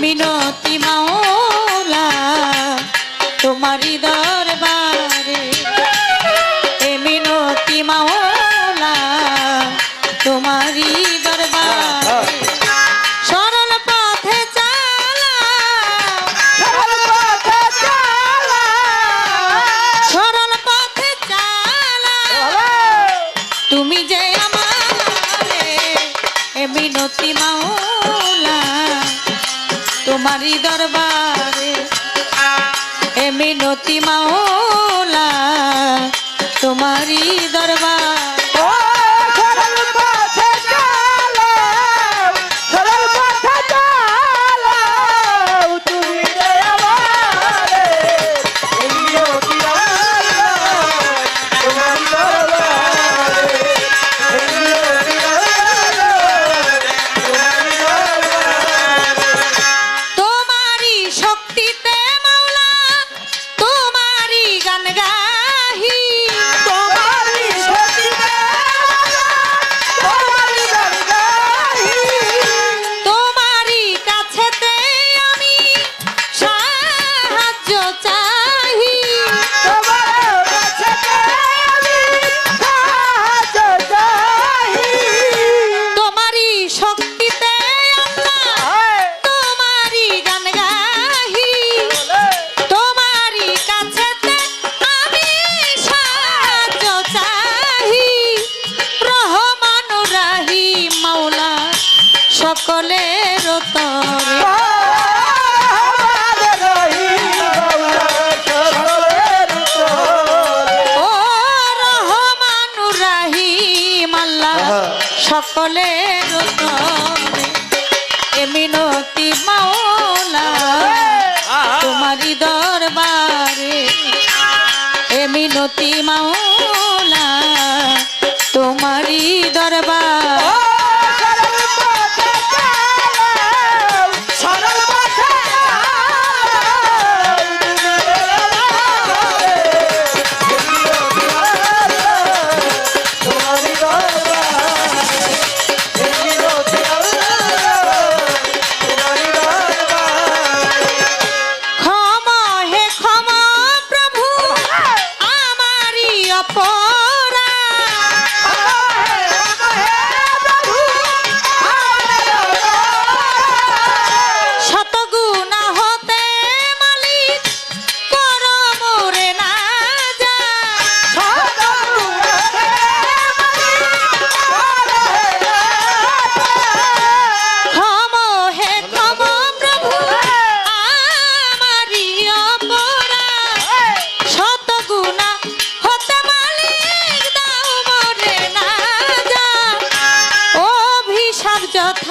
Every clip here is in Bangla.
me not তোমারই দরবারে। এ মিনতি মাওলা তোমারই দরবার। সকলে মাওলা তোমারি দরবারে এমিনতি মিনতি মাওলা।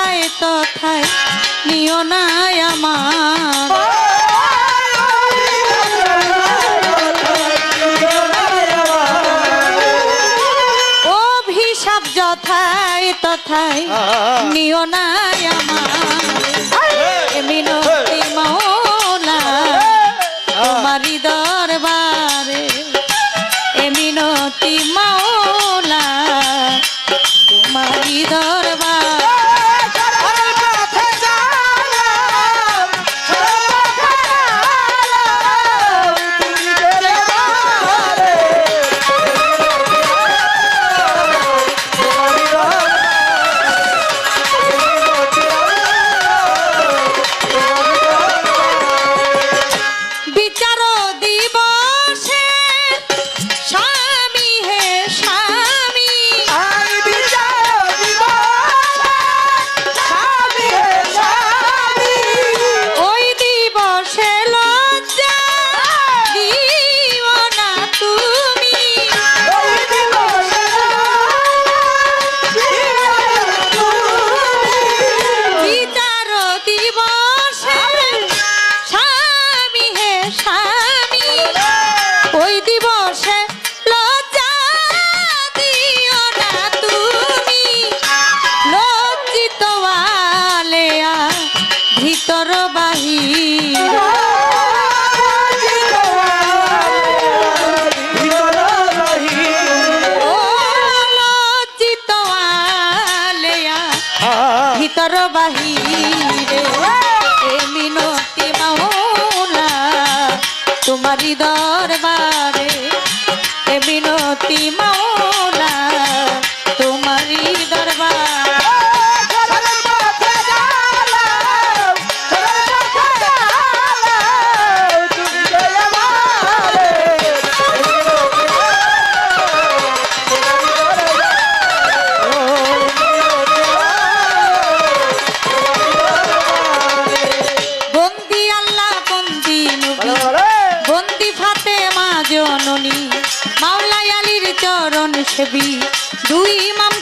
কথায় কথায় নিও না আমার। যথায় তথায় নিও না ভিতর বাহিরে। মিনতি মাওলা তোমারি দরবার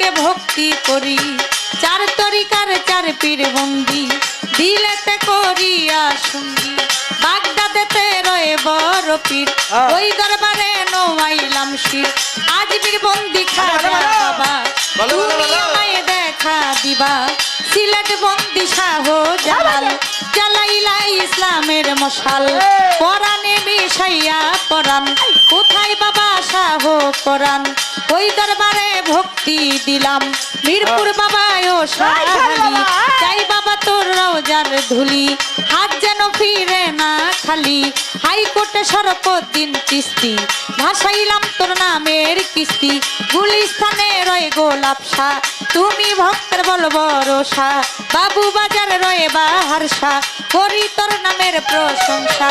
ইমামকে ভক্তি করি। চার তরিকার চার পীর বন্দি দিলেতে করিয়া সঙ্গী। বাগদাদেতে রয়ে বড় পীর হ্যাঁ। ওই দরবারে নোয়াইলাম শির। আজ বীর বন্দি খাজা বাবা তুমি আমায় দেখা দিবা। সিলেট বন্দি শাহ জালাল জ্বালাইলা ইসলামের মশাল। পরাণে মিশাইয়া পরাণ। কোথায় বাবা শাহ পরাণ ওই দরবারে ভক্তি দিলাম। মিরপুর বাবা ও শাহালি চাই বাবা তোর রওজার ধুলি। হাত যেন ফিরে না খালি। হাইকোর্টে সরপদিন কিস্তি ভাসাইলাম তোর নামের কিস্তি। গুলিস্তানে রয়ে গোলাপসা তুমি ভক্তের বল ভরসা। বাবু বাজার রয়ে বাহারসা করি তোর নামের প্রশংসা।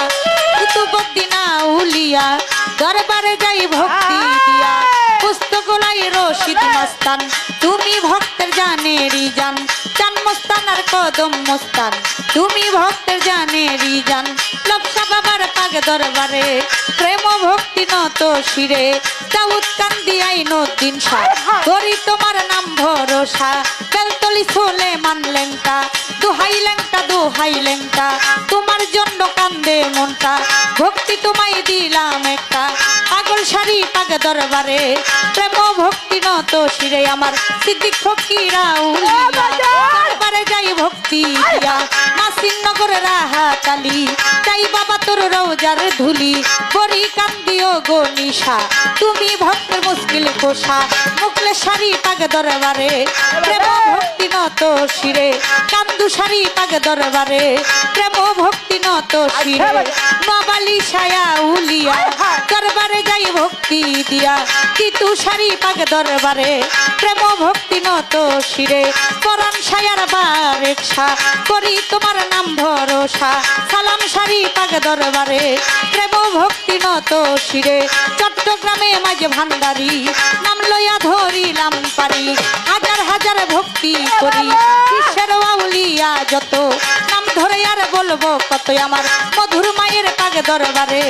দরবারে যাই ভক্তি দিয়া। পুস্তকলাই রশিদ মস্তান, তুমি ভক্তের জানেরই জান। চান মস্তান আর কদম মস্তান, তুমি ভক্তের জানেরই জান। লক্ষা বাবার পাগ দরবারে, প্রেম ভক্তি নত শিরে। দাউদ কান্দি আই নদিন শাহ, করি তোমার নাম ভরসা। বেলতলি সোলে মান লেঙ্কা দুহাই লেঙ্কা দুহাই লেঙ্কা তোমার জন্য কান্দে মনটা ভক্তি তোমায় দিলাম একটা। পাগল শাড়ি পাগ দরবারে প্রেম ভক্তি নত শিরে আমার। সিদ্দিক ফকিরা দরবারে যাই ভক্তি দিয়া। মাসিন নগর রাহা কালি চাই বাবা তোর রোজার ধুলি। বড়ি কান্দিও গো নিশা তুমি ভক্তের মুশকিল কোষা। মুকলে শাড়ি পাগ দরবারে প্রেম ভক্তি নত শিরে। শাড়ি পাগ দরবারে প্রেম ভক্তি নত শিরে। নবালি ছায়া উলিয়া দরবারে যাই ভক্তি দিয়া। তিতু শাড়ি পাগ দরবারে প্রেম ভক্তি নত শিরে। পরাণ ছায়ার বারেকসা করি তোমার নাম ভরসা। সালাম শাড়ি পাগ দরবারে প্রেম ভক্তি নত শিরে। চট্টগ্রামে মাঝে ভান্ডারি নাম লইয়া ধরিলাম পারি। হাজার হাজার ভক্তি করি। আউলিয়া যত। নাম ধরে আর বলব কত আমার মধুর মায়ের পাগ দরবারে।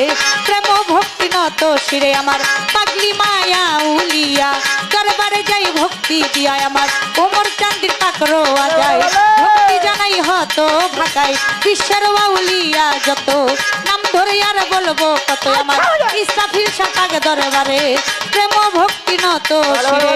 প্রেম ভক্তি নত শিরে আমার পাগলি মায়া উলিয়া। দরবারে যাই ভক্তি দিয়া আমার কোমর চান্দির পাকরো যায় ভক্তি জানাই হত ভাকাই বিশ্বের বাউলিয়া যত। নাম ধরে আর বলব কত আমার ইসাফির সাপাগ দরবারে। প্রেম ভক্তি নত শিরে।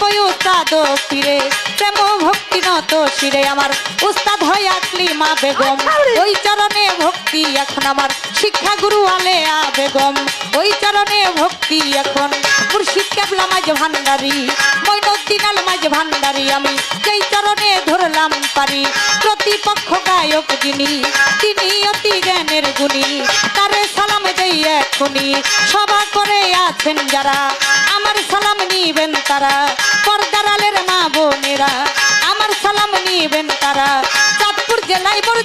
পয় উস্তাদ ফিরে? প্রেম ভক্তি নত শিরে আমার। উস্তাদ হয় আকলি মা বেগম। ওই চরণে ভক্তি এখন আমার। শিক্ষা গুরু আলেয়া বেগম। ওই চরণে ভক্তি এখন। মুর্শিদ কেবলা মাঝ ভান্ডারি। মৈনুদ্দিন আল মাঝ ভান্ডারি আমি। যেই চরণে ধরলাম পারি। প্রতিপক্ষ গায়ক যিনি তিনি অতি জ্ঞানের গুণী। তারে সালাম দেই এখনি। সভা করে আছেন যারা। আমার সালাম নিবেন তারা? পর্দারালের মা বোনেরা আমার সালাম নিবেন তারা? চাঁদপুর জেলায় মোর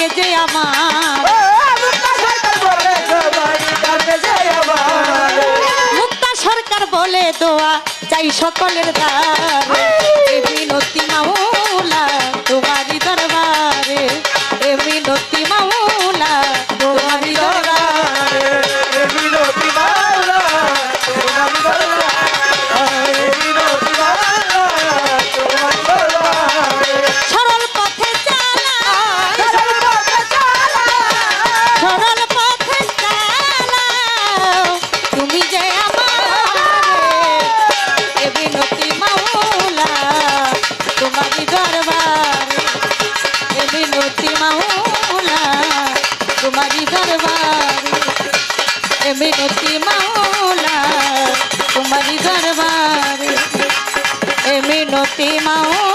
ডাকে যে আমার। মুক্তা সরকার বলে দোয়া চাই সকলের দ্বার। এ মিনতি মাওলা। মিনতি মাওলা তোমারি দরবারে এ মিনতি মাওলা